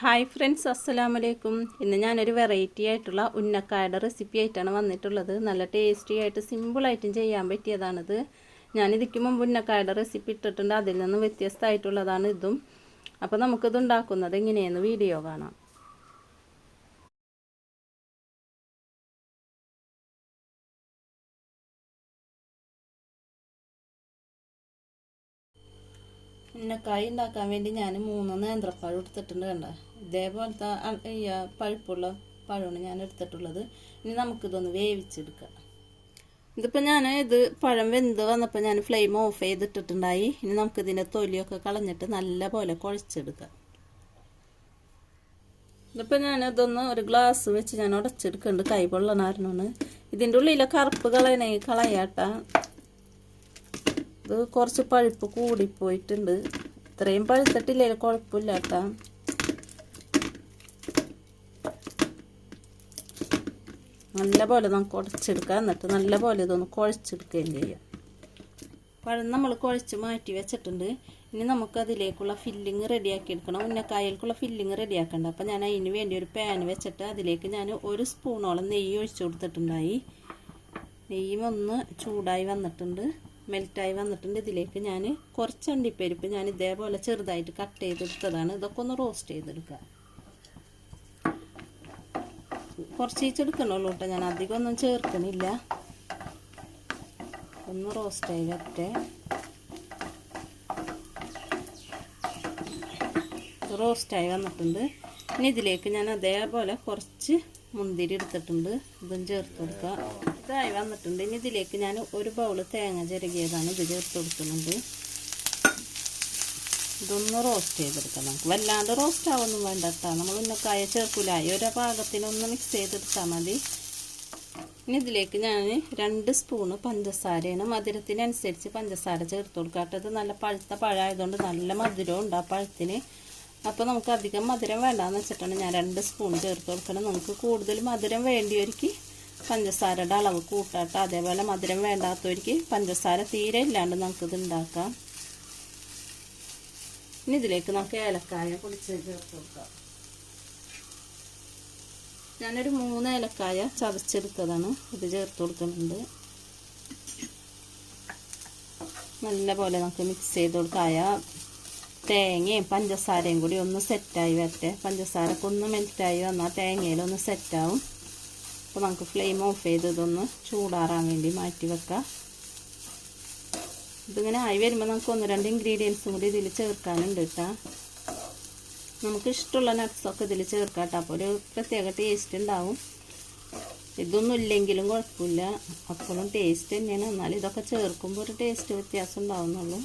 Hi friends അസ്സലാമു അലൈക്കും. ഇന്ന് ഞാനൊരു വെറൈറ്റി ആയിട്ടുള്ള ഉന്നക്കായുടെ റെസിപ്പി ആയിട്ടാണ് വന്നിട്ടുള്ളത്. നല്ല ടേസ്റ്റി ആയിട്ട് സിമ്പിളായിട്ടും ചെയ്യാൻ പറ്റിയതാണിത്. ഞാൻ ഇതിക്ക് മുമ്പ് ഉന്നക്കായുടെ റെസിപ്പി ഇട്ടിട്ടുണ്ട്. അതിൽ നിന്ന് വ്യത്യസ്തമായിട്ടുള്ളതാണ് ഇതും. അപ്പോൾ നമുക്കിത് ഉണ്ടാക്കുന്നത് എങ്ങനെയെന്ന് വീഡിയോ കാണാം. ഉന്നക്കായ ഉണ്ടാക്കാൻ വേണ്ടി ഞാൻ മൂന്ന് നേന്ത്രപ്പഴം എടുത്തിട്ടുണ്ട് കണ്ട? ഇതേപോലത്തെ ഈ പഴുപ്പുള്ള പഴമാണ് ഞാൻ എടുത്തിട്ടുള്ളത്. ഇനി നമുക്കിതൊന്ന് വേവിച്ചെടുക്കാം. ഇതിപ്പോൾ ഞാൻ ഇത് പഴം വെന്ത് വന്നപ്പോൾ ഞാൻ ഫ്ലെയിം ഓഫ് ചെയ്തിട്ടിട്ടുണ്ടായി. ഇനി നമുക്കിതിന്റെ തൊലിയൊക്കെ കളഞ്ഞിട്ട് നല്ല പോലെ കുഴച്ചെടുക്കാം. ഇതിപ്പോൾ ഞാൻ ഇതൊന്ന് ഒരു ഗ്ലാസ് വെച്ച് ഞാൻ ഉടച്ചെടുക്കുന്നുണ്ട്. കൈ പൊള്ളണായിരുന്നു ഇതിന്റെ ഉള്ളിലെ കറുപ്പ് കളയണേ കളയാട്ട. ഇത് കുറച്ച് പഴുപ്പ് കൂടിപ്പോയിട്ടുണ്ട്. ഇത്രയും പഴുത്തിട്ടില്ലേ കുഴപ്പമില്ല കേട്ടാ നല്ല പോലെ നമുക്ക് കുഴച്ചെടുക്കാം. എന്നിട്ട് നല്ല പോലെ ഇതൊന്ന് കുഴച്ചെടുക്കുകയും ചെയ്യാം. പഴം നമ്മൾ കുഴച്ച് മാറ്റി വെച്ചിട്ടുണ്ട്. ഇനി നമുക്ക് അതിലേക്കുള്ള ഫില്ലിങ് റെഡിയാക്കി എടുക്കണം. ഉന്നക്കായൽക്കുള്ള ഫില്ലിങ് റെഡിയാക്കണ്ട അപ്പം ഞാൻ അതിന് വേണ്ടി ഒരു പാൻ വെച്ചിട്ട് അതിലേക്ക് ഞാൻ ഒരു സ്പൂണോളം നെയ്യ് ഒഴിച്ചു കൊടുത്തിട്ടുണ്ടായി. നെയ്യും ഒന്ന് ചൂടായി വന്നിട്ടുണ്ട്. മെൽറ്റായി വന്നിട്ടുണ്ട് ഇതിലേക്ക്. ഞാൻ കുറച്ച് അണ്ടിപ്പരിപ്പ് ഞാൻ ഇതേപോലെ ചെറുതായിട്ട് കട്ട് ചെയ്തെടുത്തതാണ്. ഇതൊക്കെ ഒന്ന് റോസ്റ്റ് ചെയ്തെടുക്കുക കുറച്ച് എടുക്കണുള്ളൂ കേട്ടോ. ഞാൻ അധികം ഒന്നും ചേർക്കണില്ല. ഒന്ന് റോസ്റ്റായി വരട്ടെ. റോസ്റ്റായി വന്നിട്ടുണ്ട്. ഇനി ഇതിലേക്ക് ഞാൻ അതേപോലെ കുറച്ച് മുന്തിരി എടുത്തിട്ടുണ്ട്. ഇതും ചേർത്ത് കൊടുക്കുക ഇതായി വന്നിട്ടുണ്ട്. ഇനി ഇതിലേക്ക് ഞാൻ ഒരു ബൗൾ തേങ്ങ ചിരകിയതാണ് ഇത് ചേർത്ത് കൊടുക്കുന്നുണ്ട്. ഇതൊന്ന് റോസ്റ്റ് ചെയ്തെടുക്കാം നമുക്ക്. വല്ലാണ്ട് റോസ്റ്റ് ആവൊന്നും വേണ്ട കേട്ടോ നമ്മൾ ഉന്നക്കായ ചേർക്കില്ല ഈ ഒരു പാകത്തിനൊന്ന് മിക്സ് ചെയ്തെടുത്താൽ മതി. ഇനി ഇതിലേക്ക് ഞാൻ രണ്ട് സ്പൂണ് പഞ്ചസാരയാണ് മധുരത്തിനനുസരിച്ച് പഞ്ചസാര ചേർത്ത് കൊടുക്കുക. കേട്ടോ ഇത് നല്ല പഴുത്ത പഴമായതുകൊണ്ട് നല്ല മധുരവും ഉണ്ട് ആ പഴത്തിന്. അപ്പോൾ നമുക്ക് അധികം മധുരം വേണ്ടാന്ന് വെച്ചിട്ടാണ് ഞാൻ രണ്ട് സ്പൂൺ ചേർത്ത് കൊടുക്കണം നമുക്ക് കൂടുതൽ മധുരം വേണ്ടിയവർക്ക് പഞ്ചസാരയുടെ അളവ് കൂട്ടാട്ടോ. അതേപോലെ മധുരം വേണ്ടാത്തവർക്ക് പഞ്ചസാര തീരെ ഇല്ലാണ്ട് നമുക്കിത് ഉണ്ടാക്കാം. ഇനി ഇതിലേക്ക് നമുക്ക് ഏലക്കായ പൊടിച്ച് ചേർത്ത് കൊടുക്കാം. ഞാനൊരു മൂന്ന് ഏലക്കായ ചതച്ചെടുത്തതാണ്. ഇത് ചേർത്ത് കൊടുക്കുന്നുണ്ട്. നല്ല പോലെ നമുക്ക് മിക്സ് ചെയ്ത് കൊടുക്കായ തേങ്ങയും പഞ്ചസാരയും കൂടി ഒന്ന് സെറ്റായി വരട്ടെ. പഞ്ചസാരക്കൊന്ന് മെൽറ്റായി വന്നാൽ തേങ്ങയിലൊന്ന് സെറ്റാവും അപ്പോൾ നമുക്ക് ഫ്ലെയിം ഓഫ് ചെയ്ത് ഇതൊന്ന് ചൂടാറാൻ വേണ്ടി മാറ്റി വെക്കാം. ഇതിങ്ങനെ ആയി വരുമ്പോൾ നമുക്ക് ഒന്ന് രണ്ട് ഇൻഗ്രീഡിയൻസും കൂടി ഇതിൽ ചേർക്കാനുണ്ട് കേട്ടോ നമുക്ക് ഇഷ്ടമുള്ള നട്ട്സൊക്കെ ഇതിൽ ചേർക്കാം കേട്ടോ അപ്പോൾ ഒരു പ്രത്യേക ടേസ്റ്റ് ഉണ്ടാവും. ഇതൊന്നും ഇല്ലെങ്കിലും കുഴപ്പമില്ല. അപ്പോഴും ടേസ്റ്റ് തന്നെയാണ്. എന്നാലും ഇതൊക്കെ ചേർക്കുമ്പോൾ ഒരു ടേസ്റ്റ് വ്യത്യാസം ഉണ്ടാവുന്നുള്ളൂ.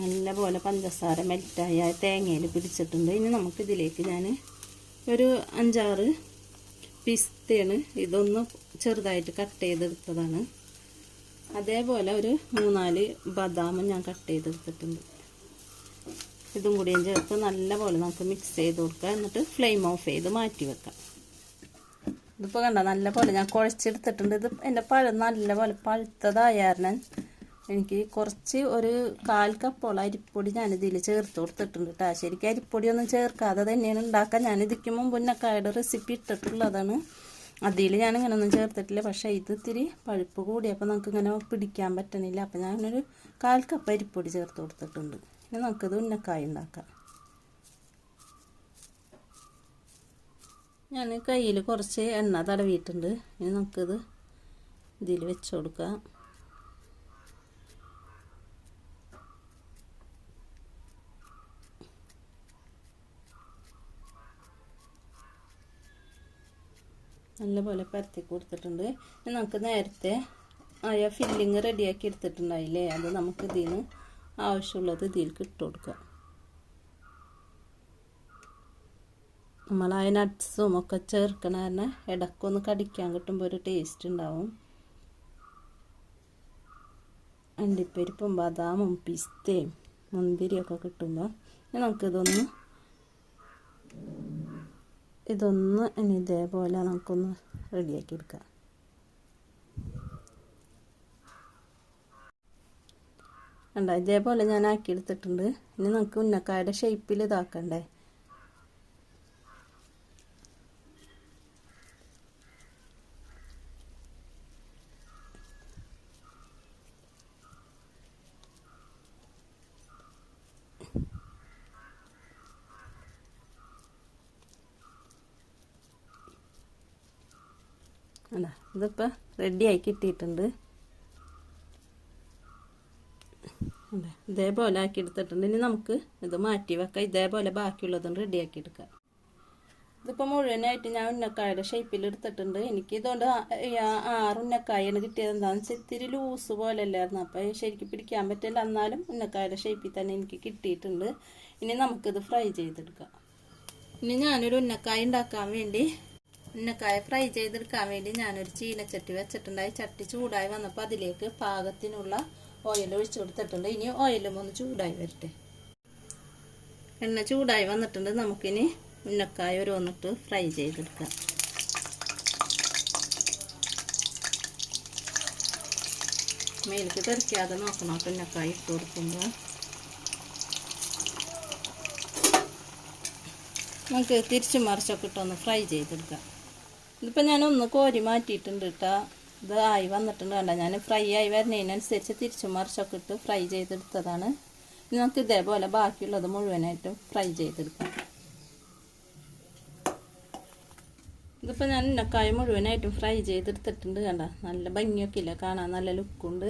നല്ലപോലെ പഞ്ചസാര മെൽറ്റായി തേങ്ങയിൽ പിടിച്ചിട്ടുണ്ട്. ഇനി നമുക്കിതിലേക്ക് ഞാൻ ഒരു അഞ്ചാറ് പിസ്തയാണ്. ഇതൊന്ന് ചെറുതായിട്ട് കട്ട് ചെയ്തെടുത്തതാണ്. അതേപോലെ ഒരു മൂന്നാൽ ബദാമും ഞാൻ കട്ട് ചെയ്തെടുത്തിട്ടുണ്ട്. ഇതും കൂടിയും ചേർത്ത് നല്ല പോലെ നമുക്ക് മിക്സ് ചെയ്ത് കൊടുക്കുക എന്നിട്ട് ഫ്ലെയിം ഓഫ് ചെയ്ത് മാറ്റി വെക്കാം. ഇതിപ്പോൾ കണ്ട? നല്ല പോലെ ഞാൻ കുഴച്ചെടുത്തിട്ടുണ്ട്. ഇത് എന്റെ പഴം നല്ലപോലെ പോലെ പഴുത്തതായാരണം എനിക്ക് കുറച്ച് ഒരു കാൽ കപ്പോളം അരിപ്പൊടി ഞാനിതിൽ ചേർത്ത് കൊടുത്തിട്ടുണ്ട് കേട്ടോ ശരിക്കും അരിപ്പൊടിയൊന്നും ചേർക്കാതെ തന്നെയാണ് ഉണ്ടാക്കാൻ. ഞാൻ ഇതിക്ക് മുമ്പ് ഉന്നക്കായുടെ റെസിപ്പി ഇട്ടിട്ടുള്ളതാണ്. അതിൽ ഞാൻ ഇങ്ങനെ ഒന്നും ചേർത്തിട്ടില്ല. പക്ഷേ ഇത് ഇത്തിരി പഴുപ്പ് കൂടി. കൂടിയപ്പോൾ നമുക്ക് ഇങ്ങനെ പിടിക്കാൻ പറ്റണില്ല. അപ്പോൾ ഞാനൊരു കാൽ കപ്പ് അരിപ്പൊടി ചേർത്ത് കൊടുത്തിട്ടുണ്ട്. ഇനി നമുക്കിത് ഉന്നക്കായ ഉണ്ടാക്കാം. ഞാൻ കയ്യിൽ കുറച്ച് എണ്ണ തടവിയിട്ടുണ്ട് ഇനി നമുക്കിത് ഇതിൽ വെച്ച് കൊടുക്കാം. നല്ലപോലെ പരത്തി കൊടുത്തിട്ടുണ്ട്. നമുക്ക് നേരത്തെ ആയ ഫില്ലിങ് റെഡിയാക്കി എടുത്തിട്ടുണ്ടായില്ലേ? അത് നമുക്ക് ഇതിന് ആവശ്യമുള്ളത് ഇതിലേക്ക് ഇട്ട് കൊടുക്കാം. നമ്മളായ നട്ട്സും ഒക്കെ ചേർക്കണ കാരണം ഇടക്കൊന്ന് കടിക്കാൻ കിട്ടുമ്പോൾ ഒരു ടേസ്റ്റ് ഉണ്ടാവും. അണ്ടിപ്പരിപ്പും ബദാമും പിസ്തയും മുന്തിരിയൊക്കെ കിട്ടുമ്പോൾ നമുക്കിതൊന്ന് ഇതൊന്ന് ഇനി ഇതേപോലെ നമുക്കൊന്ന് റെഡിയാക്കി എടുക്കാം. കണ്ട? ഇതേപോലെ ഞാൻ ആക്കി എടുത്തിട്ടുണ്ട് ഇനി നമുക്ക് ഉന്നക്കായുടെ ഷേപ്പിൽ ഇതാക്കണ്ടേ? അല്ല ഇതിപ്പോൾ റെഡിയായി കിട്ടിയിട്ടുണ്ട്. അതെ ഇതേപോലെ ആക്കി എടുത്തിട്ടുണ്ട്. ഇനി നമുക്ക് ഇത് മാറ്റി വെക്കാം. ഇതേപോലെ ബാക്കിയുള്ളതും റെഡിയാക്കി എടുക്കാം. ഇതിപ്പോൾ മുഴുവനായിട്ട് ഞാൻ ഉന്നക്കായുടെ ഷേപ്പിൽ എടുത്തിട്ടുണ്ട്. എനിക്ക് ഇതുകൊണ്ട് ആറ് ഉന്നക്കായാണ് കിട്ടിയത്. എന്താണെന്ന് വെച്ചാൽ ഇത്തിരി ലൂസ് പോലെ അല്ലായിരുന്നു. അപ്പോൾ ശരിക്കും പിടിക്കാൻ പറ്റില്ല. എന്നാലും ഉന്നക്കായുടെ ഷേപ്പിൽ തന്നെ എനിക്ക് കിട്ടിയിട്ടുണ്ട്. ഇനി നമുക്കിത് ഫ്രൈ ചെയ്തെടുക്കാം. ഇനി ഞാനൊരു ഉന്നക്കായ ഉണ്ടാക്കാൻ വേണ്ടി ഉന്നക്കായ ഫ്രൈ ചെയ്തെടുക്കാൻ വേണ്ടി ഞാനൊരു ചീനച്ചട്ടി വെച്ചിട്ടുണ്ടായി ചട്ടി ചൂടായി വന്നപ്പോൾ അതിലേക്ക് പാകത്തിനുള്ള ഓയിൽ ഒഴിച്ചു കൊടുത്തിട്ടുണ്ട്. ഇനി ഓയിലും ഒന്ന് ചൂടായി വരട്ടെ. എണ്ണ ചൂടായി വന്നിട്ടുണ്ട്. നമുക്കിനി ഉന്നക്കായ ഒരു വന്നിട്ട് ഫ്രൈ ചെയ്തെടുക്കാം. മേലേക്ക് തെറിക്കാതെ നോക്കണം. ഉന്നക്കായ ഇട്ട് കൊടുക്കുമ്പോൾ നമുക്ക് തിരിച്ചും മറിച്ചൊക്കെ ഇട്ടൊന്ന് ഫ്രൈ ചെയ്തെടുക്കാം. ഇതിപ്പോൾ ഞാൻ ഒന്ന് കോരി മാറ്റിയിട്ടുണ്ട് കേട്ടോ ഇത് ആയി വന്നിട്ടുണ്ട് കണ്ട? ഞാൻ ഫ്രൈ ആയി വരുന്നതിനനുസരിച്ച് തിരിച്ചു മറിച്ചൊക്കെ ഇട്ട് ഫ്രൈ ചെയ്തെടുത്തതാണ്. ഇനി നമുക്ക് ഇതേപോലെ ബാക്കിയുള്ളത് മുഴുവനായിട്ടും ഫ്രൈ ചെയ്തെടുക്കാം. ഇതിപ്പോൾ ഞാൻ ഉന്നക്കായ മുഴുവനായിട്ടും ഫ്രൈ ചെയ്തെടുത്തിട്ടുണ്ട് കണ്ട? നല്ല ഭംഗിയൊക്കെ ഇല്ല? കാണാൻ നല്ല ലുക്കുണ്ട്.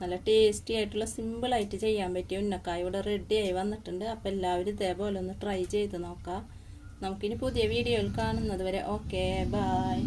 നല്ല ടേസ്റ്റി ആയിട്ടുള്ള സിമ്പിളായിട്ട് ചെയ്യാൻ പറ്റിയ ഉന്നക്കായ ഇവിടെ റെഡിയായി വന്നിട്ടുണ്ട്. അപ്പോൾ എല്ലാവരും ഇതേപോലെ ഒന്ന് ട്രൈ ചെയ്ത് നോക്കാം. നമുക്കിനി പുതിയ വീഡിയോയിൽ കാണുന്നത് വരെ ഓക്കെ ബായ്